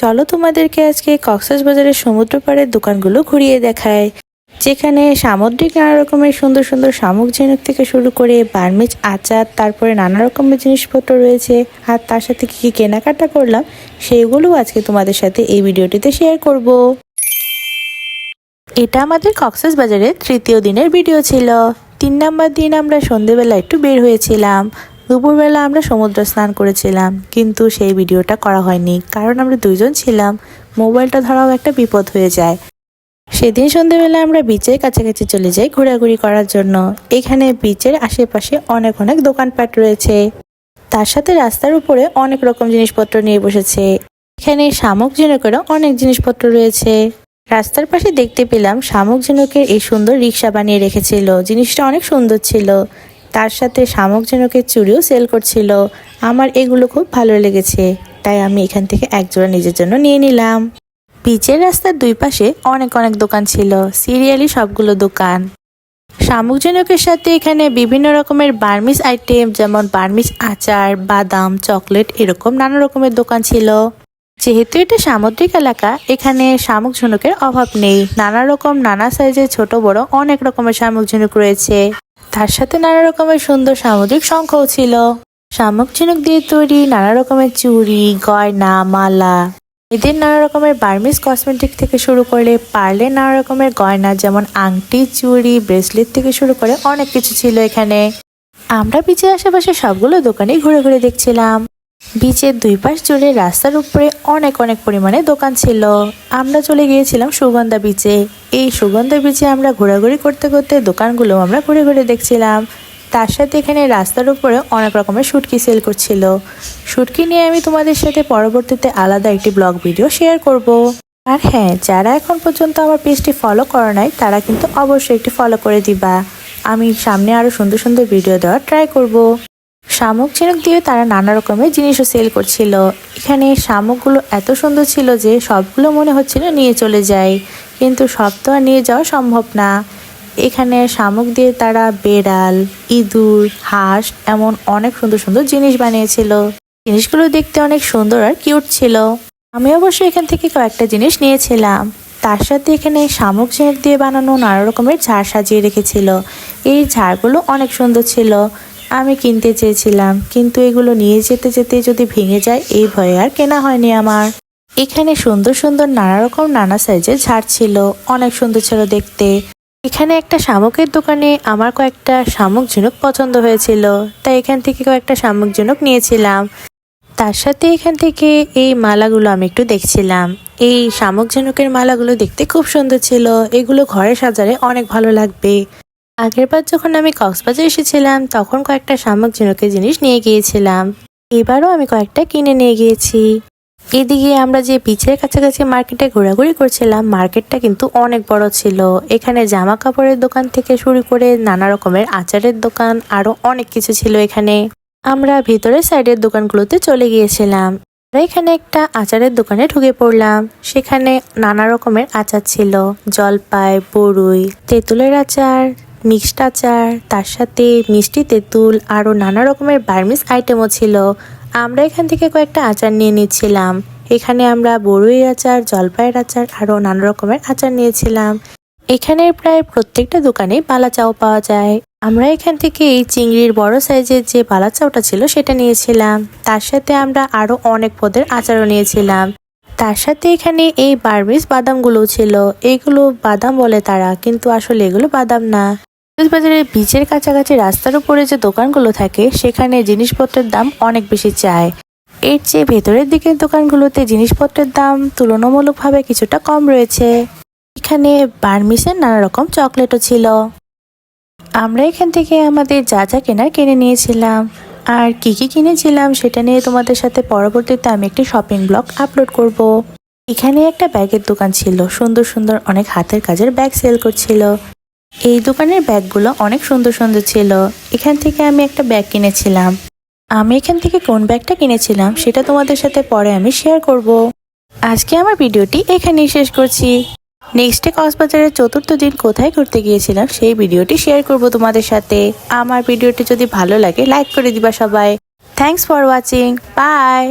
চলো তোমাদেরকে আজকে কক্সবাজারের বাজারের সমুদ্র পাড়ের দোকানগুলো ঘুরিয়ে দেখায় যেখানে সামুদ্রিক নানা রকমের সুন্দর সুন্দর শামুক ঝিনুক থেকে শুরু করে বার্মিজ আচার, তারপরে নানা রকমের জিনিসপত্র রয়েছে, আর তার সাথে কি কি কেনাকাটা করলাম সেইগুলো আজকে তোমাদের সাথে এই ভিডিওটিতে শেয়ার করব। এটা আমাদের কক্সেস বাজারের তৃতীয় দিনের ভিডিও ছিল। তিন নাম্বার দিন আমরা সন্ধেবেলা একটু বের হয়েছিলাম। দুপুরবেলা আমরা সমুদ্র স্নান করেছিলাম, কিন্তু সেই ভিডিওটা করা হয়নি, কারণ আমরা দুইজন ছিলাম। মোবাইলটা ধরাও একটা বিপদ হয়ে যায়। সেদিন সন্ধেবেলা আমরা বিচের কাছাকাছি চলে যাই ঘোরাঘুরি করার জন্য। এখানে বিচের আশেপাশে অনেক অনেক দোকানপাট রয়েছে। তার সাথে রাস্তার উপরে অনেক রকম জিনিসপত্র নিয়ে বসেছে। এখানে শামুক ঝিনুকেরও অনেক জিনিসপত্র রয়েছে। রাস্তার পাশে দেখতে পেলাম শামুক ঝিনুকের এই সুন্দর রিক্সা বানিয়ে রেখেছিল। জিনিসটা অনেক সুন্দর ছিল। তার সাথে শামুক ঝিনুকের চুড়িও সেল করছিল। আমার এগুলো খুব ভালো লেগেছে, তাই আমি এখান থেকে একজোড়া নিজের জন্য নিয়ে নিলাম। পিচের রাস্তার দুই পাশে অনেক অনেক দোকান ছিল সিরিয়ালি সবগুলো দোকান। শামুক ঝিনুকের সাথে এখানে বিভিন্ন রকমের বার্মিস আইটেম, যেমন বার্মিস আচার, বাদাম, চকলেট, এরকম নানা রকমের দোকান ছিল। যেহেতু এটা সামুদ্রিক এলাকা, এখানে শামুক ঝিনুকের অভাব নেই। নানা রকম, নানা সাইজের ছোট, বড় অনেক রকমের শামুক ঝিনুক রয়েছে। তার সাথে নানা রকমের সুন্দর সামুদ্রিক শঙ্খও ছিল। শামুক চিনুক দিয়ে তৈরি নানা রকমের চুড়ি, গয়না, মালা। এদের নানা রকমের বার্মিস কসমেটিক থেকে শুরু করে পার্লে নানা রকমের গয়না, যেমন আংটি, চুড়ি, ব্রেসলেট থেকে শুরু করে অনেক কিছু ছিল এখানে। আমরা বিচের আশেপাশে সবগুলো দোকানেই ঘুরে ঘুরে দেখছিলাম। বিচের দুই পাশ জুড়ে রাস্তার উপরে অনেক অনেক পরিমাণে দোকান ছিল। আমরা চলে গিয়েছিলাম সুগন্ধা বিচে। এই সুগন্ধা বিচে আমরা ঘোরাঘুরি করতে করতে দোকানগুলো আমরা ঘুরে ঘুরে দেখছিলাম। তার সাথে এখানে রাস্তার উপরে অনেক রকমের শুটকি সেল করছিল। শুটকি নিয়ে আমি তোমাদের সাথে পরবর্তীতে আলাদা একটি ব্লগ ভিডিও শেয়ার করব। আর হ্যাঁ যারা এখন পর্যন্ত আমার পেজটি ফলো করো নাই, তারা কিন্তু অবশ্যই একটি ফলো করে দিবা। আমি সামনে আরও সুন্দর সুন্দর ভিডিও দেওয়ার ট্রাই করব। শামুক ঝিনুক দিয়ে তারা নানা রকমের জিনিসও সেল করছিল। এখানে শামুকগুলো এত সুন্দর ছিল যে সবগুলো মনে হচ্ছিল নিয়ে চলে যায়। কিন্তু সব তো আর নিয়ে যাওয়া সম্ভব না। এখানে শামুক দিয়ে তারা বেড়াল, ইঁদুর, হাঁস এমন অনেক সুন্দর সুন্দর জিনিস বানিয়েছিল। জিনিসগুলো দেখতে অনেক সুন্দর আর কিউট ছিল। আমি অবশ্য এখান থেকে কয়েকটা জিনিস নিয়েছিলাম। তার সাথে এখানে শামুক ঝিনুক দিয়ে বানানো নানা রকমের ঝাড় সাজিয়ে রেখেছিল। এই ঝাড়গুলো অনেক সুন্দর ছিল। আমি কিনতে চেয়েছিলাম, কিন্তু এগুলো নিয়ে যেতে যেতে যদি ভেঙে যায়, এই ভয়ে আর কেনা হয়নি আমার। এখানে সুন্দর সুন্দর নানা রকম নানা সাইজের ঝাড় ছিল, অনেক সুন্দর ছিল দেখতে। এখানে একটা শামুকের দোকানে আমার কয়েকটা শামুক ঝিনুক পছন্দ হয়েছিল, তাই এখান থেকে কয়েকটা শামুক ঝিনুক নিয়েছিলাম। তার সাথে এখান থেকে এই মালাগুলো আমি একটু দেখছিলাম। এই শামুক ঝিনুকের মালাগুলো দেখতে খুব সুন্দর ছিল, এগুলো ঘরে সাজালে অনেক ভালো লাগবে। আগেরবার যখন আমি কক্সবাজার এসেছিলাম, তখন কয়েকটা শামুক ঝিনুকের জিনিস নিয়ে গিয়েছিলাম। এবারও আমি কয়েকটা কিনে নিয়ে গিয়েছি। এদিকে আমরা যে বিচের কাছাকাছি মার্কেটে ঘোরাঘুরি করছিলাম, মার্কেটটা কিন্তু অনেক বড় ছিল। এখানে জামা কাপড়ের দোকান থেকে শুরু করে নানা রকমের আচারের দোকান আরও অনেক কিছু ছিল এখানে। আমরা ভিতরের সাইডের দোকানগুলোতে চলে গিয়েছিলাম। এখানে একটা আচারের দোকানে ঢুকে পড়লাম। সেখানে নানা রকমের আচার ছিল। জলপাই বড়ুই তেঁতুলের আচার মিক্সড আচার, তার সাথে মিষ্টি তেঁতুল আরও নানা রকমের বার্মিস আইটেমও ছিল। আমরা এখান থেকে কয়েকটা আচার নিয়ে নিচ্ছিলাম। এখানে আমরা বড়ুই আচার, জলপাইয়ের আচার আরও নানা রকমের আচার নিয়েছিলাম। এখানে প্রায় প্রত্যেকটা দোকানে বালা চাও পাওয়া যায়। আমরা এখান থেকে এই চিংড়ির বড় সাইজের যে বালা চাউটা ছিল সেটা নিয়েছিলাম। তার সাথে আমরা আরও অনেক পদের আচারও নিয়েছিলাম। তার সাথে এখানে এই বার্মিস বাদামগুলো ছিল। এগুলো বাদাম বলে তারা, কিন্তু আসলে এগুলো বাদাম না। বাজারের বিচের কাছাকাছি রাস্তার উপরে যে দোকানগুলো থাকে, সেখানে জিনিসপত্রের দাম অনেক বেশি চায়। এর চেয়ে ভেতরের দিকের দোকানগুলোতে জিনিসপত্রের দাম তুলনামূলকভাবে কিছুটা কম রয়েছে। এখানে বার্মিসের নানা রকম চকলেটও ছিল। আমরা এখান থেকে আমাদের যা যা কেনার কিনে নিয়েছিলাম। আর কি কি কিনেছিলাম সেটা নিয়ে তোমাদের সাথে পরবর্তীতে আমি একটি শপিং ব্লগ আপলোড করব। এখানে একটা ব্যাগের দোকান ছিল। সুন্দর সুন্দর অনেক হাতের কাজের ব্যাগ সেল করছিল। এই দোকানের ব্যাগগুলো অনেক সুন্দর সুন্দর ছিল। এখান থেকে আমি একটা ব্যাগ কিনেছিলাম। আমি এখান থেকে কোন ব্যাগটা কিনেছিলাম সেটা তোমাদের সাথে পরে আমি শেয়ার করব। আজকে আমার ভিডিওটি এখানেই শেষ করছি। নেক্সটে কক্সবাজারের চতুর্থ দিন কোথায় ঘুরতে গিয়েছিলাম সেই ভিডিওটি শেয়ার করব তোমাদের সাথে। আমার ভিডিওটি যদি ভালো লাগে লাইক করে দিবা সবাই। Thanks for watching by